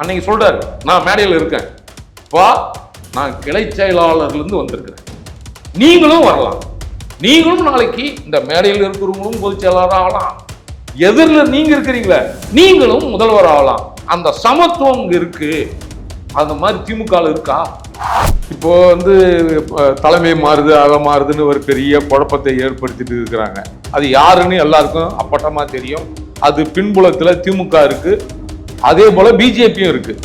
அன்னைக்கு சொல்றாரு நான் மேடையில் இருக்கேன். பா நான் கிளை செயலாளர்லேருந்து வந்திருக்கிறேன். நீங்களும் வரலாம். நீங்களும் நாளைக்கு இந்த மேடையில் இருக்கிறவங்களும் பொதுச் செயலாளர் ஆகலாம். எதிரில் நீங்க இருக்கிறீங்களே நீங்களும் முதல்வர் ஆகலாம். அந்த சமத்துவம் இருக்கு. அந்த மாதிரி திமுக இருக்கா? இப்போ வந்து தலைமை மாறுது அதை மாறுதுன்னு ஒரு பெரிய குழப்பத்தை ஏற்படுத்திட்டு இருக்கிறாங்க. அது யாருன்னு எல்லாருக்கும் அப்பட்டமா தெரியும். அது பின்புலத்தில் திமுக இருக்கு. அதே போல பிஜேபியும் இருக்கு.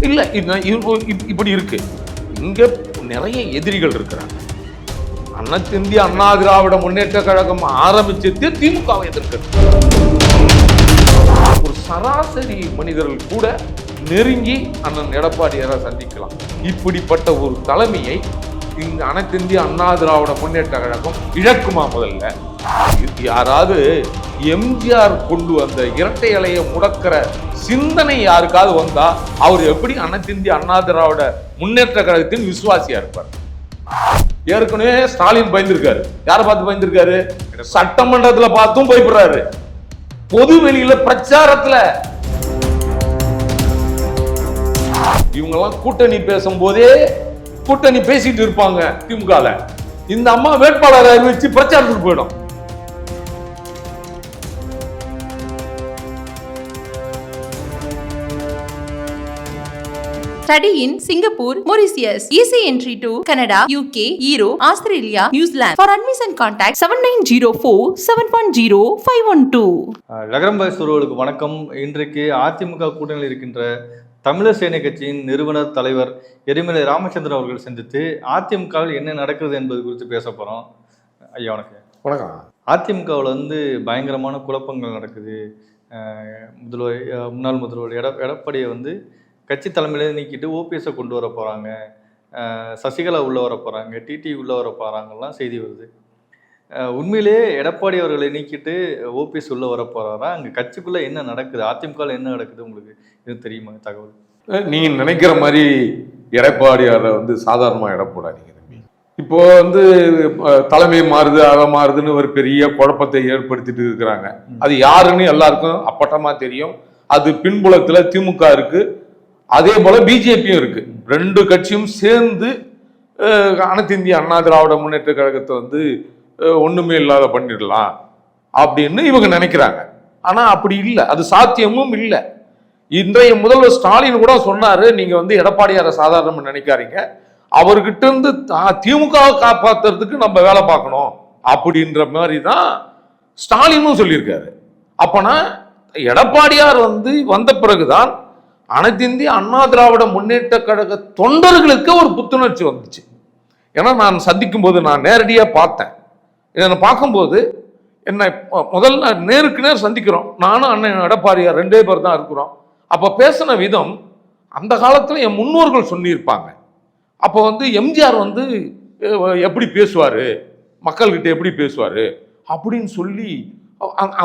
இல்ல இப்- இப்படி இருக்கு. இங்க நிறைய எதிரிகள் இருக்கிறாங்க. அனைத்து அண்ணா திராவிட முன்னேற்ற கழகம் ஆரம்பிச்சது திமுகவை எதிர்க்கிறது ஒரு சராசரி மனிதர்கள் கூட நெருங்கி அண்ணன் எடப்பாடியாரை சந்திக்கலாம். இப்படிப்பட்ட ஒரு தலைமையை இந்த அனைத்திந்திய அண்ணா திராவிட முன்னேற்ற கழகம் இழக்குமா முதல்ல? இது யாராவது எம்ஜிஆர் கொண்டு வந்த இரட்டை இலையை முடக்கிற சிந்தனை யாருக்காவது வந்தா அவர் எப்படி அனைத்திந்திய அண்ணா திராவிட முன்னேற்ற கழகத்தின் விசுவாசியா இருப்பார்? ஏற்கனவே ஸ்டாலின் பயந்துருக்காரு. யாரை பார்த்து பயந்துருக்காரு? சட்டமன்றத்துல பார்த்தும் பயப்படுறாரு. பொது வெளியில பிரச்சாரத்துல. இவங்கெல்லாம் கூட்டணி பேசும்போதே கூட்டணி பேசிட்டு இருப்பாங்க திமுகல இந்த அம்மா வேட்பாளரை அறிவிச்சு பிரச்சாரத்துக்கு போயிடும் Study in Singapore, Mauritius. Easy entry to Canada, UK, Europe, Australia, New Zealand. For admission contact 7904 710 512. அஹ் நகரம் பாய்ஸ் உறவுகளுக்கு வணக்கம் இன்றைக்கு அதிமுக கூட்டணியில் இருக்கின்ற தமிழர் சேனை கட்சியின் நிறுவனர் தலைவர் எரிமலை ராமச்சந்திரன் அவர்கள் சந்தித்து அதிமுகவில் என்ன நடக்குது என்பது குறித்து பேச போகிறோம் ஐயா வணக்கம். வணக்கம். அதிமுகவில் வந்து பயங்கரமான குழப்பங்கள் நடக்குது. முதல்வர் முன்னாள் முதல்வர் எட எடப்பாடியை வந்து கட்சி தலைமையில நீக்கிட்டு ஓபிஎஸ்ஸை கொண்டு வர போகிறாங்க சசிகலா உள்ளே வர போகிறாங்க டிடி உள்ளே வர போகிறாங்கலாம் செய்தி வருது. அஹ் உண்மையிலேயே எடப்பாடி அவர்களை நீக்கிட்டு ஓபிஎஸ் உள்ளே வர போகிறாரா அங்கே கட்சிக்குள்ளே என்ன நடக்குது? அதிமுகவில் என்ன நடக்குது உங்களுக்கு? இது தெரியுமா? தகவல். நீங்க நினைக்கிற மாதிரி எடப்பாடியாரை வந்து சாதாரணமா இட போடாதீங்க தம்பி. இப்போ வந்து தலைமை மாறுது அதை மாறுதுன்னு ஒரு பெரிய குழப்பத்தை ஏற்படுத்திட்டு இருக்கிறாங்க. அது யாருன்னு எல்லாருக்கும் அப்பட்டமா தெரியும். அது பின்புலத்துல திமுக இருக்கு. அதே போல பிஜேபியும் இருக்கு. ரெண்டு கட்சியும் சேர்ந்து அனைத்து இந்திய அண்ணா திராவிட முன்னேற்ற கழகத்தை வந்து ஒண்ணுமே இல்லாத பண்ணிடலாம் அப்படின்னு இவங்க நினைக்கிறாங்க. ஆனா அப்படி இல்லை. அது சாத்தியமும் இல்லை. இன்றைய முதல்வர் ஸ்டாலின் கூட சொன்னார் நீங்கள் வந்து எடப்பாடியாரை சாதாரணமாக நினைக்காதீங்க. அவர்கிட்ட இருந்து திமுக திமுகவை காப்பாத்துறதுக்கு நம்ம வேலை பார்க்கணும் அப்படின்ற மாதிரி தான் ஸ்டாலினும் சொல்லியிருக்காரு. அப்போனா எடப்பாடியார் வந்து வந்த பிறகுதான் அனைத்திந்திய அண்ணா திராவிட முன்னேற்ற கழக தொண்டர்களுக்கு ஒரு புத்துணர்ச்சி வந்துச்சு. ஏன்னா நான் சந்திக்கும் போது நான் நேரடியாக பார்த்தேன். என்னை பார்க்கும்போது என்னை முதல்ல நேருக்கு நேர் சந்திக்கிறோம். நானும் அண்ணன் எடப்பாடியார் ரெண்டே பேர் தான் இருக்கிறோம். அப்போ பேசின விதம் அந்த காலத்தில் என் முன்னோர்கள் சொல்லியிருப்பாங்க. அப்போ வந்து எம்ஜிஆர் வந்து எப்படி பேசுவார்? மக்கள்கிட்ட எப்படி பேசுவார்? அப்படின்னு சொல்லி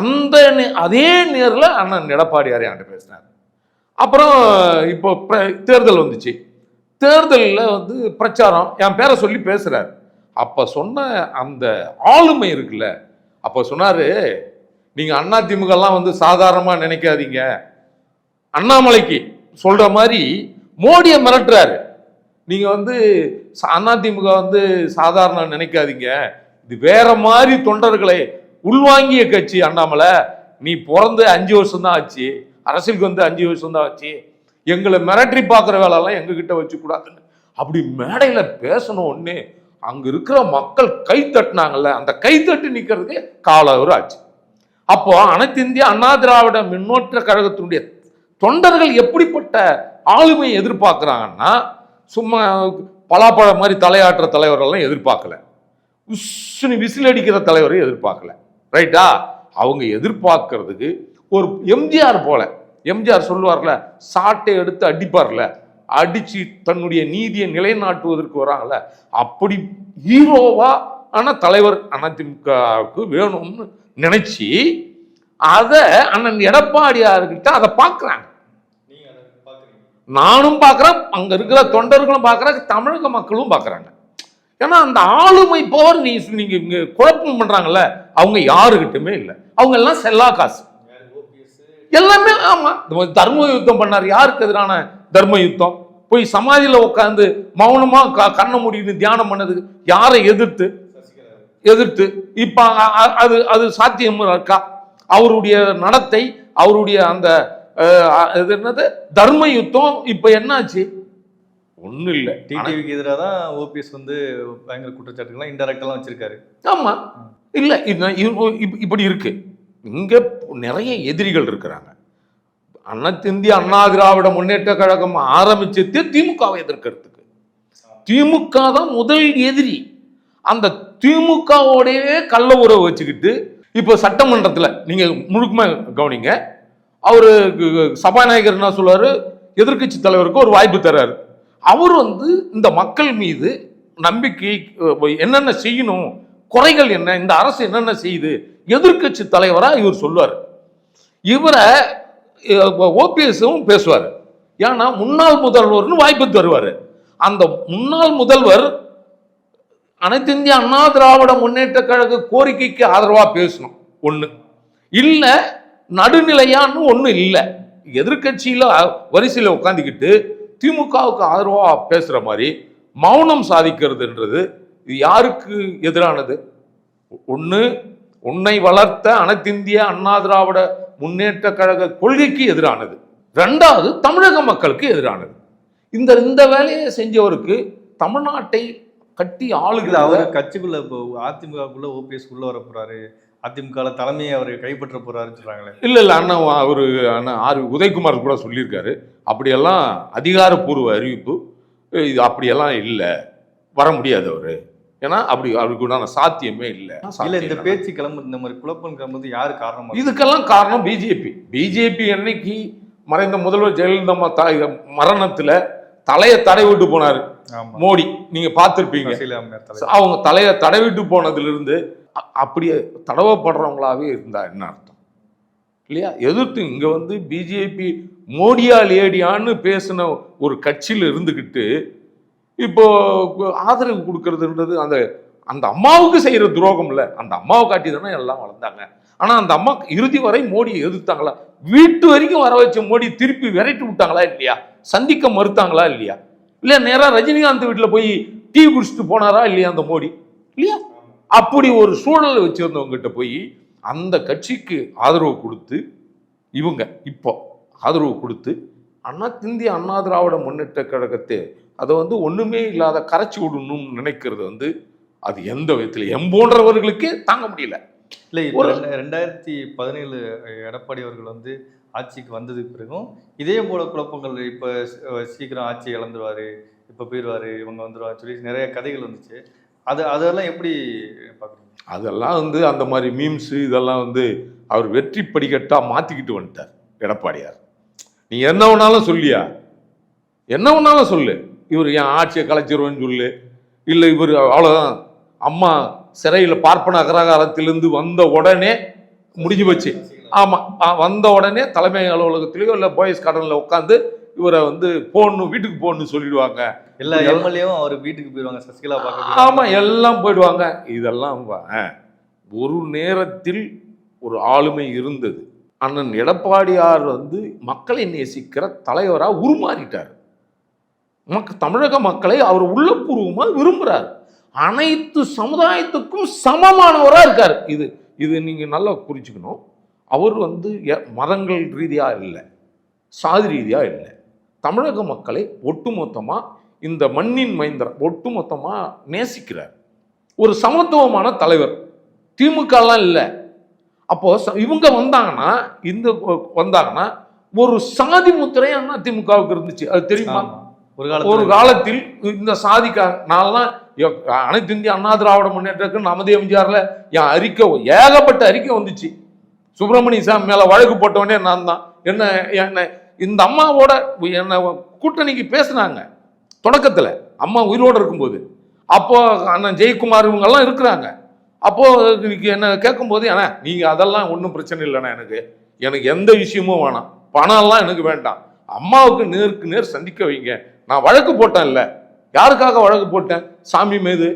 அந்த அதே நேரில் அண்ணன் எடப்பாடியார் என்கிட்ட பேசினார். அப்புறம் இப்போ தேர்தல் வந்துச்சு. தேர்தலில் வந்து பிரச்சாரம் என் பேரை சொல்லி பேசுகிறார் அப்போ சொன்ன அந்த ஆளுமை இருக்குல்ல அப்போ சொன்னார் நீங்கள் அண்ணா திமுகலாம் வந்து சாதாரணமாக நினைக்காதீங்க. அண்ணாமலைக்கு சொல்கிற மாதிரி மோடியை மிரட்டுறாரு. நீங்கள் வந்து அதிமுக வந்து சாதாரண நினைக்காதீங்க. இது வேற மாதிரி தொண்டர்களை உள்வாங்கிய கட்சி அண்ணாமலை. நீ பிறந்து அஞ்சு வருஷம் தான் ஆச்சு. அரசியலுக்கு வந்து அஞ்சு வருஷம் தான் ஆச்சு. எங்களை மிரட்டி பார்க்குற வேலையெல்லாம் எங்ககிட்ட வச்சுக்கூடாதுன்னு. அப்படி மேடையில் பேசணும் ஒன்று அங்கே இருக்கிற மக்கள் கை தட்டினாங்கல்ல அந்த கை தட்டி நிற்கிறதுக்கு காலவர் ஆச்சு. அப்போ அனைத்து இந்திய அண்ணா திராவிட முன்னோற்ற கழகத்தினுடைய தொண்டர்கள் எப்படிப்பட்ட ஆளுமையை எதிர்பார்க்குறாங்கன்னா சும்மா பலாப்பழம் மாதிரி தலையாட்டுற தலைவர்கள்லாம் எதிர்பார்க்கல. உஷ்ணு விசில் அடிக்கிற தலைவரை எதிர்பார்க்கல. ரைட்டா அவங்க எதிர்பார்க்கறதுக்கு ஒரு எம்ஜிஆர் போல எம்ஜிஆர் சொல்லுவார்ல சாட்டை எடுத்து அடிப்பார்ல அடிச்சு தன்னுடைய நீதியை நிலைநாட்டுவதற்கு வராங்கல்ல அப்படி ஹீரோவா ஆன தலைவர் அதிமுகவுக்கு வேணும்னு நினைச்சு அதை அண்ணன் எடப்பாடியார்கிட்ட அதை பார்க்குறாங்க நானும் பார்க்குறேன் அங்கே இருக்கிற தொண்டர்களும் பார்க்குறாங்க தமிழக மக்களும் பார்க்குறாங்க. ஏன்னா அந்த ஆளுமை போர் நீ நீங்க இங்கே குழப்பம் பண்ணுறாங்கல்ல அவங்க யாருக்கிட்டுமே இல்லை. அவங்க எல்லாம் செல்லா காசு. எல்லாமே ஆமாம் தர்ம யுத்தம் பண்ணார். யாருக்கு எதிரான தர்ம யுத்தம்? போய் சமாதியில் உட்காந்து மௌனமாக க- கண்ணை முடியுது தியானம் பண்ணதுக்கு யாரை எதிர்த்து? எதிர்த்து. இப்போ அது அது சாத்தியம் இருக்கா? அவருடைய நடத்தை அவருடைய அந்த இது என்னது? தர்ம யுத்தம் இப்ப என்னாச்சு? ஒண்ணும் இல்லை. டிடிவிக்கு எதிராக தான் ஓபிஎஸ் வந்து பயங்கர குற்றச்சாட்டுகள்லாம் இன்டெரக்டெல்லாம் வச்சிருக்காரு. ஆமா. இல்ல இப்படி இருக்கு. இங்க நிறைய எதிரிகள் இருக்கிறாங்க. அனைத்து இந்திய அண்ணா திராவிட முன்னேற்ற கழகம் ஆரம்பிச்சது திமுகவை எதிர்க்கிறதுக்கு. திமுக தான் முதல் எதிரி. அந்த திமுகவோடவே கள்ள உறவு வச்சுக்கிட்டு இப்போ சட்டமன்றத்துல நீங்க முழுக்கமா கவனிங்க அவரு சபாநாயகர் என்ன சொல்றாரு எதிர்க்கட்சி தலைவருக்கு ஒரு வாய்ப்பு தர்றாரு. அவர் வந்து இந்த மக்கள் மீது நம்பிக்கை என்னென்ன செய்யணும் குறைகள் என்ன இந்த அரசு என்னென்ன செய்யுது எதிர்க்கட்சி தலைவராக இவர் சொல்லுவார். இவரை ஓபிஎஸும் பேசுவார். ஏன்னா முன்னாள் முதல்வர்னு வாய்ப்பு தருவார். அந்த முன்னாள் முதல்வர் அனைத்து இந்திய அண்ணா திராவிட முன்னேற்ற கழக கோரிக்கைக்கு ஆதரவாக பேசணும் ஒன்று இல்லை நடுநிலையான்னு ஒன்றும் இல்லை. எதிர்கட்சியில் வரிசையில் உட்காந்துக்கிட்டு திமுகவுக்கு ஆதரவாக பேசுகிற மாதிரி மௌனம் சாதிக்கிறதுன்றது இது யாருக்கு எதிரானது? ஒன்று உன்னை வளர்த்த அனைத்திந்திய அண்ணா திராவிட முன்னேற்ற கழக கொள்கைக்கு எதிரானது. ரெண்டாவது தமிழக மக்களுக்கு எதிரானது. இந்த இந்த வேலையை செஞ்சவருக்கு தமிழ்நாட்டை கட்டி ஆளுகிற அவர் கட்சிக்குள்ள இப்போ அதிமுகக்குள்ள ஓபிஎஸ் உள்ள வர போறாரு அதிமுக தலைமையை அவர் கைப்பற்ற போறாருன்னு சொல்றாங்களே. இல்ல இல்ல அண்ணன் அவரு அண்ணன் ஆர் உதயகுமார் கூட சொல்லியிருக்காரு. அப்படியெல்லாம் அதிகாரப்பூர்வ அறிவிப்பு இது அப்படியெல்லாம் இல்லை. வர முடியாது அவரு. ஏன்னா அப்படி அவருக்கு உண்டான சாத்தியமே இல்லை. இல்ல இந்த பேச்சு கிளம்பு இந்த மாதிரி குழப்பம் கிளம்புறது யாரு காரணமா இதுக்கெல்லாம் காரணம் பிஜேபி. பிஜேபி என்னைக்கு மறைந்த முதல்வர் ஜெயலலிதா அம்மா தாய் மரணத்துல தலையை தடை விட்டு போனாரு. மோடி நீங்க பார்த்திருப்பீங்க. அவங்க தலையை தடவிட்டு போனதுல இருந்து அ- அப்படியே தடவப்படுறவங்களாவே இருந்தா என்ன அர்த்தம்? இல்லையா? எதிர்த்து இங்கே வந்து பிஜேபி மோடியா லேடியான்னு பேசின ஒரு கட்சியில் இருந்துக்கிட்டு இப்போ ஆதரவு கொடுக்கறதுன்றது அந்த அந்த அம்மாவுக்கு செய்கிற துரோகம் இல்லை. அந்த அம்மாவை காட்டி தானே எல்லாம் வளர்ந்தாங்க. ஆனால் அந்த அம்மா இறுதி வரை மோடியை எதிர்த்தாங்களா? வீட்டு வரைக்கும் வர வச்ச மோடி திருப்பி விரட்டி விட்டாங்களா இல்லையா? சந்திக்க மறுத்தாங்களா இல்லையா? இல்லையா நேராக ரஜினிகாந்த் வீட்டில் போய் டீ குடிச்சிட்டு போனாரா இல்லையா அந்த மோடி? இல்லையா? அப்படி ஒரு சூழலை வச்சிருந்தவங்க கிட்ட போய் அந்த கட்சிக்கு ஆதரவு கொடுத்து இவங்க இப்போ ஆதரவு கொடுத்து அண்ணா இந்திய அண்ணா திராவிட முன்னேற்ற கழகத்தை அதை வந்து ஒண்ணுமே இல்லாத கரைச்சி விடணும்னு நினைக்கிறது வந்து அது எந்த விதத்துல? எம்போன்றவர்களுக்கே தாங்க முடியல. இல்ல ஒரு- ரெண்ட- ரெண்டாயிரத்தி பதினேழு எடப்பாடி அவர்கள் வந்து ஆட்சிக்கு வந்ததுக்கு பிறகும் இதே போல குழப்பங்கள் இப்ப சீக்கிரம் ஆட்சி இழந்துருவாரு இப்ப போயிடுவாரு இவங்க வந்துருவாரு சொல்லி நிறைய கதைகள் வந்துச்சு. அது அதெல்லாம் எப்படி பார்க்குறீங்க? அதெல்லாம் வந்து அந்த மாதிரி மீம்ஸ் இதெல்லாம் வந்து அவர் வெற்றி படிக்கட்டாக மாற்றிக்கிட்டு வந்துட்டார் எடப்பாடியார். நீ என்ன வேணாலும் சொல்லியா? என்ன வேணாலும் சொல்லு. இவர் என் ஆட்சியை கலைச்சிருவேன்னு சொல்லு. இல்லை இவர் அவ்வளோதான் அம்மா சிறையில் பார்ப்பன அகரகாரத்திலிருந்து வந்த உடனே முடிஞ்சு போச்சு. ஆமாம் வந்த உடனே தலைமை அலுவலகத்திலேயோ இல்லை போயஸ் கார்டனில் உட்காந்து இவரை வந்து போடணும் வீட்டுக்கு போகணும்னு சொல்லிடுவாங்க. எல்லா எம்எல்ஏவும் அவர் வீட்டுக்கு போயிடுவாங்க சசிகலா பார்க்க ஆமா எல்லாம் போயிடுவாங்க. இதெல்லாம். ஒரு நேரத்தில் ஒரு ஆளுமை இருந்தது. அண்ணன் எடப்பாடியார் வந்து மக்களை நேசிக்கிற தலைவரா உருமாறிட்டார். மக்க தமிழக மக்களை அவர் உள்ளபூர்வமா விரும்புறார். அனைத்து சமுதாயத்துக்கும் சமமானவரா இருக்கார். இது இது நீங்க நல்லா புரிஞ்சுக்கணும். அவர் வந்து மதங்கள் ரீதியா இல்லை. சாதி ரீதியா இல்லை. தமிழக மக்களை ஒட்டுமொத்தமா இந்த மண்ணின் மைந்தர் ஒட்டுமொத்தமா நேசிக்கிறார். ஒரு சமத்துவமான தலைவர். திமுகலாம் இல்லை. அப்போ இவங்க வந்தாங்கன்னா இந்த வந்தாங்கன்னா ஒரு சாதி முத்திரை அண்ணா திமுகவுக்கு இருந்துச்சு. அது தெரியுமா. ஒரு ஒரு காலத்துல இந்த சாதிக்கா நான்லாம் அனைத்து இந்திய அண்ணா திராவிட முன்னேற்றத்துக்கு நமது எம்ஜிஆர்ல என் அறிக்கை ஏகப்பட்ட அறிக்கை வந்துச்சு. சுப்பிரமணிய சாமி மேல வழக்கு போட்டவனே நான் தான் என்ன என்ன இந்த அம்மாவோட என்ன கூட்டணிக்கு பேசுனாங்க. தொடக்கத்தில் அம்மா உயிரோடு இருக்கும்போது. அப்போது அண்ணன் ஜெயக்குமார் இவங்கெல்லாம் இருக்கிறாங்க. அப்போது இன்னைக்கு என்ன கேட்கும்போது ஏன்னா நீங்கள் அதெல்லாம் ஒன்றும் பிரச்சனை இல்லைண்ணா எனக்கு. எனக்கு எந்த விஷயமும் வேணாம். பணம்லாம் எனக்கு வேண்டாம். அம்மாவுக்கு நேருக்கு நேர் சந்திக்க வைங்க. நான் வழக்கு போட்டேன் இல்லை யாருக்காக வழக்கு போட்டேன்? சாமி மீது.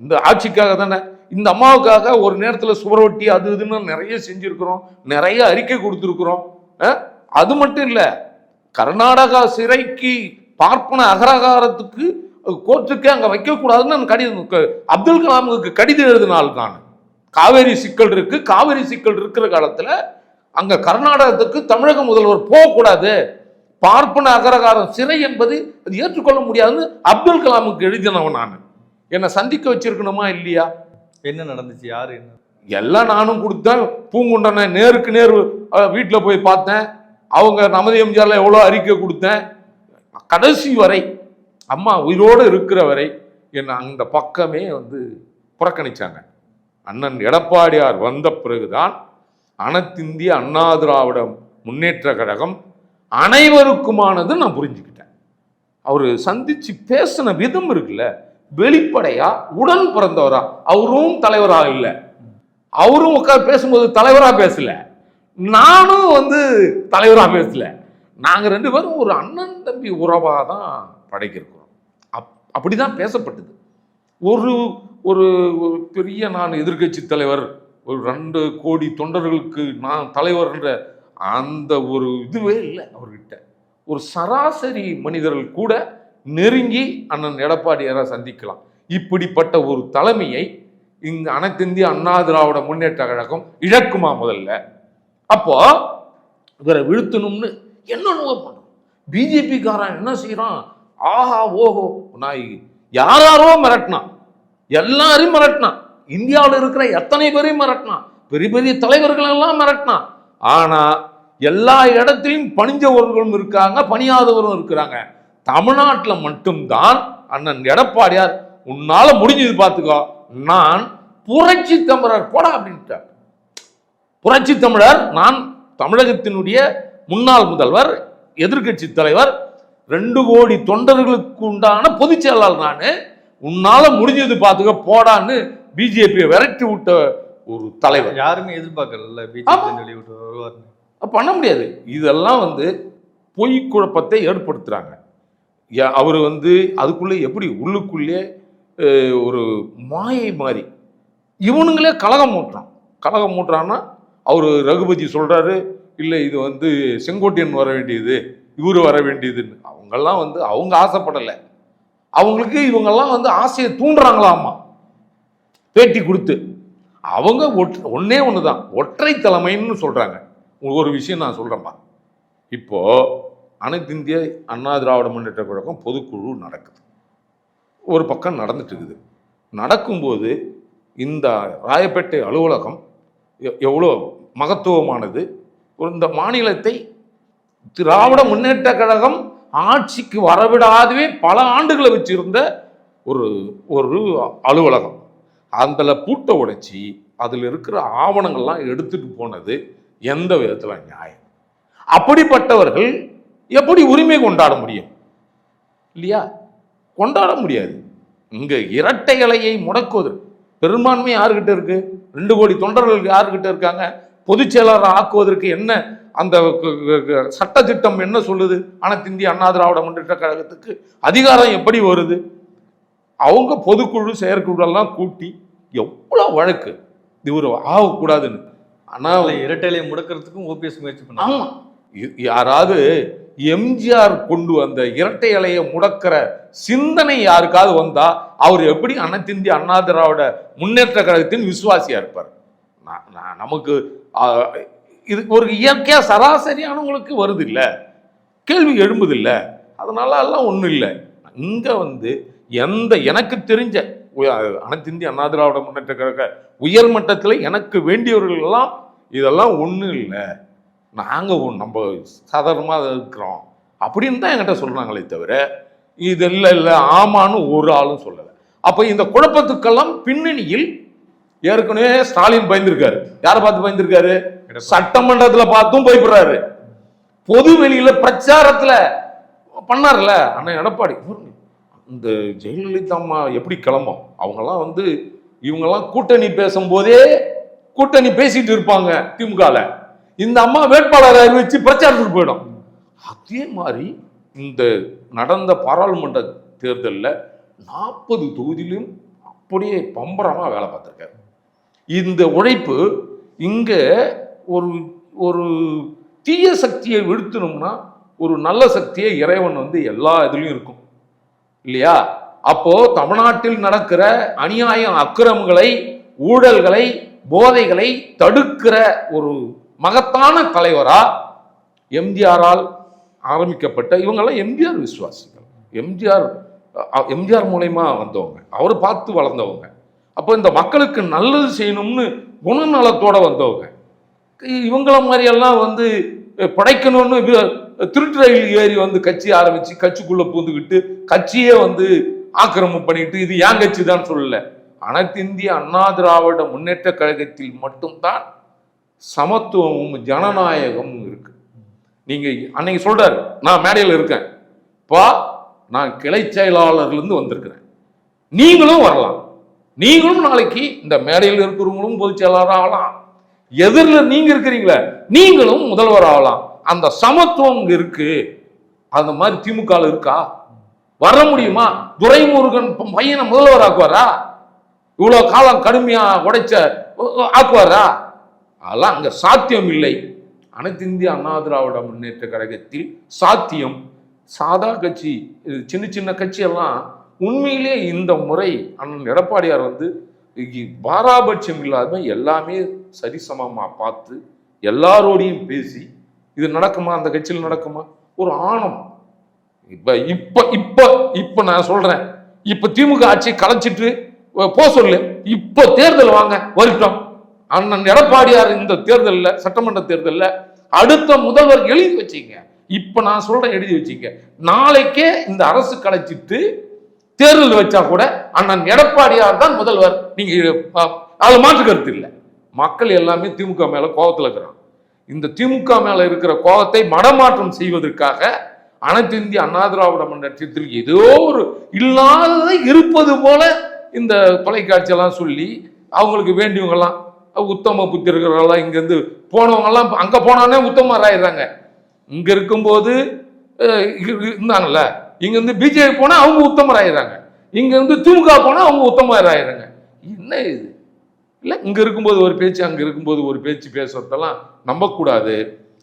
இந்த ஆட்சிக்காக தானே. இந்த அம்மாவுக்காக ஒரு நேரத்தில் சுவரொட்டி அது இதுன்னு நிறைய செஞ்சுருக்குறோம். நிறைய அறிக்கை கொடுத்துருக்குறோம். ஆ? அது மட்டும் இல்ல கர்நாடகா சிறைக்கு பார்ப்பன அகரகாரத்துக்கு கோர்ட்டுக்கு அங்க வைக்க கூடாதுன்னு கடிதம் அப்துல் கலாமுக்கு கடிதம் எழுதினால் நான் காவேரி சிக்கல் இருக்கு. காவேரி சிக்கல் இருக்கிற காலத்துல அங்க கர்நாடகத்துக்கு தமிழக முதல்வர் போகக்கூடாது. பார்ப்பன அகரகாரம் சிறை என்பது அது ஏற்றுக்கொள்ள முடியாதுன்னு அப்துல் கலாமுக்கு எழுதினவன் நான். என்னை சந்திக்க வச்சிருக்கணுமா இல்லையா? என்ன நடந்துச்சு? யாரு என்ன? எல்லாம் நானும் கொடுத்தேன். பூங்குண்டனை நேருக்கு நேர் வீட்டில் போய் பார்த்தேன். அவங்க நமது எம்ஜிஆர்ல எவ்வளோ அறிக்கை கொடுத்தேன்? கடைசி வரை அம்மா உயிரோடு இருக்கிற வரை என்னை அந்த பக்கமே வந்து புறக்கணிச்சாங்க. அண்ணன் எடப்பாடியார் வந்த பிறகுதான் அனைத்திந்திய அண்ணா திராவிட முன்னேற்ற கழகம் அனைவருக்குமானது நான் புரிஞ்சுக்கிட்டேன். அவர் சந்தித்து பேசின விதம் இருக்குல்ல வெளிப்படையா உடன் பிறந்தவரா அவரும் தலைவராக இல்லை. அவரும் உட்கார் பேசும்போது தலைவராக பேசலை. நானும் வந்து தலைவராக பேசல நாங்கள் ரெண்டு பேரும் ஒரு அண்ணன் தம்பி உறவாக தான் படைக்கிருக்கிறோம் அப் அப்படி தான் பேசப்பட்டது. ஒரு ஒரு ஒரு பெரிய நான் எதிர்க்கட்சி தலைவர் ஒரு ரெண்டு கோடி தொண்டர்களுக்கு நான் தலைவர்ன்ற அந்த ஒரு இதுவே இல்லை அவர்கிட்ட. ஒரு சராசரி மனிதர்கள் கூட நெருங்கி அண்ணன் எடப்பாடியாரை சந்திக்கலாம். இப்படிப்பட்ட ஒரு தலைமையை இந்த அனைத்திந்திய அண்ணா திராவிட முன்னேற்ற கழகம் இழக்குமா முதல்ல? அப்போ இவரை வீழ்த்தணும்னு என்னென்னவோ பண்ணும் பிஜேபிக்காரன் என்ன செய்கிறான் ஆஹா ஓஹோ நான் யாராரோ மிரட்டினான். எல்லாரையும் மிரட்டினான். இந்தியாவில் இருக்கிற எத்தனை பேரையும் மிரட்டினான். பெரிய பெரிய தலைவர்கள் எல்லாம் மிரட்டினான். ஆனால் எல்லா இடத்திலும் பணிஞ்சவர்களும் இருக்காங்க பணியாதவரும் இருக்கிறாங்க. தமிழ்நாட்டில் மட்டும்தான் அண்ணன் எடப்பாடியார் உன்னால் முடிஞ்சது பார்த்துக்கோ நான் புரட்சி தமிழர் போட அப்படின்ட்டார். புரட்சி தமிழர் நான் தமிழகத்தினுடைய முன்னாள் முதல்வர் எதிர்க்கட்சி தலைவர் ரெண்டு கோடி தொண்டர்களுக்கு உண்டான பொதுச் செயலாளர் நான். உன்னால முடிஞ்சது பார்த்துக்க போடான்னு பிஜேபியை விரட்டி விட்ட ஒரு தலைவர். யாருமே எதிர்பார்க்கல. பிஜேபி பண்ண முடியாது. இதெல்லாம் வந்து பொய் குழப்பத்தை ஏற்படுத்துறாங்க. அவர் வந்து அதுக்குள்ளே எப்படி உள்ளுக்குள்ளே ஒரு மாயை மாதிரி இவனுங்களே கலகம் மூட்டுறான். கலகம் மூட்டுறான்னா அவர் ரகுபதி சொல்கிறாரு இல்லை இது வந்து செங்கோட்டையன் வர வேண்டியது இவர் வர வேண்டியதுன்னு. அவங்கெல்லாம் வந்து அவங்க ஆசைப்படலை. அவங்களுக்கு இவங்கெல்லாம் வந்து ஆசையை தூண்டுறாங்களாமா? பேட்டி கொடுத்து. அவங்க ஒற்ற ஒன்றே ஒன்று தான் ஒற்றை தலைமைன்னு சொல்கிறாங்க ஒரு விஷயம் நான் சொல்கிறேம்மா இப்போ அனைத்து இந்திய அண்ணா திராவிட முன்னேற்ற கழகம் பொதுக்குழு நடக்குது. ஒரு பக்கம் நடந்துட்டு இருக்குது நடக்கும்போது இந்த ராயப்பேட்டை அலுவலகம் எ- எவ்வளோ மகத்துவமானது. இந்த மாநிலத்தை திராவிட முன்னேற்ற கழகம் ஆட்சிக்கு வரவிடாதவே பல ஆண்டுகளை வச்சிருந்த ஒரு ஒரு அலுவலகம். அதில் பூட்டை உடைச்சி அதில் இருக்கிற ஆவணங்கள்லாம் எடுத்துட்டு போனது எந்த விதத்தில் நியாயம்? அப்படிப்பட்டவர்கள் எப்படி உரிமை கொண்டாட முடியும்? இல்லையா? கொண்டாட முடியாது. இங்கே இரட்டை இலையை முடக்குவது. பெரும்பான்மை யாருக்கிட்ட இருக்கு? ரெண்டு கோடி தொண்டர்கள் யாருக்கிட்ட இருக்காங்க? பொதுச் செயலாளர் ஆக்குவதற்கு என்ன அந்த க- சட்டத்திட்டம் என்ன சொல்லுது? அனைத்து இந்திய அண்ணா திராவிட முன்னேற்ற கழகத்துக்கு அதிகாரம் எப்படி வருது? அவங்க பொதுக்குழு செயற்குழு எல்லாம் கூட்டி எவ்வளவு வழக்கு? இவர் ஆகக்கூடாதுன்னு. ஆனால் இரட்டையிலை முடக்கிறதுக்கும் ஓபிஎஸ் முயற்சி இ- யாராவது எம்ஜிஆர் கொண்டு வந்த இரட்டை இலையை முடக்கிற சிந்தனை யாருக்காவது வந்தா அவர் எப்படி அனைத்திந்திய அண்ணா திராவிட முன்னேற்ற கழகத்தின் விசுவாசியா இருப்பார்? நமக்கு இது ஒரு இயற்கையாக சராசரியானவங்களுக்கு வருது இல்லை கேள்வி எழும்புதில்லை. அதனால எல்லாம் ஒன்றும் இல்லை. இங்கே வந்து எந்த எனக்கு தெரிஞ்ச அனைத்து இந்திய அண்ணா திராவிட முன்னேற்ற கழக உயர் மட்டத்தில் எனக்கு வேண்டியவர்கள் எல்லாம் இதெல்லாம் ஒன்றும் இல்லை. நாங்கள் நம்ம சாதாரணமாக இருக்கிறோம். அப்படின்னு தான் என்கிட்ட சொல்கிறாங்களே தவிர இது இல்லை இல்லை ஆமான்னு ஒரு ஆளும் சொல்லலை. அப்போ இந்த குழப்பத்துக்கெல்லாம் பின்னணியில் ஏற்கனவே ஸ்டாலின் பயந்துருக்காரு. யாரை பார்த்து பயந்துருக்காரு? சட்டமன்றத்தில் பார்த்தும் பயப்படுறாரு. பொது வெளியில பிரச்சாரத்துல பண்ணார்ல. அண்ணன் எடப்பாடி இந்த ஜெயலலிதா அம்மா எப்படி கிளம்பும்? அவங்கெல்லாம் வந்து இவங்கெல்லாம் கூட்டணி பேசும்போதே கூட்டணி பேசிட்டு இருப்பாங்க திமுகல. இந்த அம்மா வேட்பாளரை அறிவிச்சு பிரச்சாரத்துக்கு போயிடும். அதே மாதிரி இந்த நடந்த பாராளுமன்ற தேர்தலில் நாற்பது தொகுதியிலும் அப்படியே பம்பரமாக வேலை பார்த்துருக்காரு. இந்த உழைப்பு இங்கே ஒரு ஒரு தீய சக்தியை வீழ்த்தணும்னா ஒரு நல்ல சக்தியை இறைவன் வந்து எல்லா இதுலேயும் இருக்கும். இல்லையா? அப்போ தமிழ்நாட்டில் நடக்கிற அநியாயம் அக்கிரமங்களை ஊழல்களை போதைகளை தடுக்கிற ஒரு மகத்தான தலைவரா எம்ஜிஆரால் ஆரம்பிக்கப்பட்ட இவங்கெல்லாம் எம்ஜிஆர் விசுவாசிகள். எம்ஜிஆர் எம்ஜிஆர் மூலயமா வந்தவங்க. அவர் பார்த்து வளர்ந்தவங்க. அப்போ இந்த மக்களுக்கு நல்லது செய்யணும்னு குணநலத்தோடு வந்தவங்க. இவங்கள மாதிரியெல்லாம் வந்து படைக்கணும்னு திருட்டு ரயில் ஏறி வந்து கட்சி ஆரம்பித்து கட்சிக்குள்ளே பூந்துக்கிட்டு கட்சியே வந்து ஆக்கிரமம் பண்ணிட்டு இது ஏன் கட்சி தான் சொல்லலை அனைத்திந்திய அண்ணா திராவிட முன்னேற்ற கழகத்தில் மட்டும்தான் சமத்துவமும் ஜனநாயகமும் இருக்கு. நீங்க அன்னைக்கு சொல்றாரு நான் மேடையில் இருக்கேன். பா நான் கிளை செயலாளர்லேருந்து வந்திருக்கிறேன். நீங்களும் வரலாம். நீங்களும் நாளைக்கு இந்த மேடையில் இருக்கிறவங்களும் பொதுச் செயலாளர் ஆகலாம். எதிரில் நீங்க இருக்கிறீங்களே நீங்களும் முதல்வர் ஆகலாம். அந்த சமத்துவம் இருக்கு. அந்த மாதிரி திமுக இருக்கா? வர முடியுமா? துரைமுருகன் பையனை முதல்வர் ஆக்குவாரா? இவ்வளவு காலம் கடுமையா உடைச்ச ஆக்குவாரா? அதெல்லாம் அங்க சாத்தியம் இல்லை. அனைத்து இந்திய அண்ணா திராவிட முன்னேற்ற கழகத்தில் சாத்தியம். சாதா கட்சி இது சின்ன சின்ன கட்சி எல்லாம் உண்மையிலே இந்த முறை அண்ணன் எடப்பாடியார் வந்து பாராபட்சம் இல்லாம எல்லாமே சரிசமமாக பார்த்து எல்லாரோடையும் பேசி இது நடக்குமா? அந்த கட்சியில் நடக்குமா? ஒரு ஆணம். இப்போ இப்போ இப்போ இப்போ நான் சொல்கிறேன் இப்போ திமுக ஆட்சியை கலைச்சிட்டு போ சொல்லு. இப்போ தேர்தல் வாங்க வருஷம் அண்ணன் எடப்பாடியார் இந்த தேர்தலில் சட்டமன்ற தேர்தலில் அடுத்த முதல்வர் எழுதி வச்சிங்க. இப்போ நான் சொல்கிறேன் எழுதி வச்சிங்க. நாளைக்கே இந்த அரசு கலைச்சிட்டு தேர்தல் வச்சா கூட அண்ணன் எடப்பாடியார் தான் முதல்வர். நீங்க அஹ், அதுல மாற்று கருத்து இல்லை. மக்கள் எல்லாமே திமுக மேல கோபத்தில் இருக்கிறான் இந்த திமுக மேல இருக்கிற கோபத்தை மடமாற்றம் செய்வதற்காக அனைத்து இந்திய அண்ணா திராவிட முன்னேற்றத்தில் ஏதோ ஒரு இல்லாததை இருப்பது போல இந்த தொலைக்காட்சியெல்லாம் சொல்லி அவங்களுக்கு வேண்டியவங்கெல்லாம் உத்தம புத்திரர்களெல்லாம் இங்கேருந்து போனவங்கெல்லாம் அங்கே போனானே உத்தமராயிடுறாங்க. இங்கே இருக்கும்போது இருந்தாங்கல்ல இங்கேருந்து பிஜேபி போனால் அவங்க உத்தமர் ஆயிடுறாங்க. இங்கேருந்து திமுக போனால் அவங்க உத்தமர் ஆயிடுறாங்க. என்ன இது? இல்லை இங்கே இருக்கும்போது ஒரு பேச்சு அங்கே இருக்கும்போது ஒரு பேச்சு பேசுறதெல்லாம் நம்பக்கூடாது.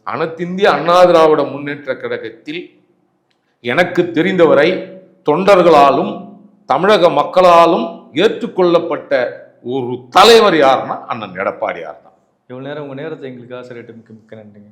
அனைத்திந்திய அண்ணா திராவிட முன்னேற்ற கழகத்தில் எனக்கு தெரிந்தவரை தொண்டர்களாலும் தமிழக மக்களாலும் ஏற்றுக்கொள்ளப்பட்ட ஒரு தலைவர் யாருன்னா அண்ணன் எடப்பாடியார் தான் இவ்வளோ நேரம் உங்கள் நேரத்தை எங்களுக்காக சரிட்டு மிக்க மிக்க நன்றிங்க.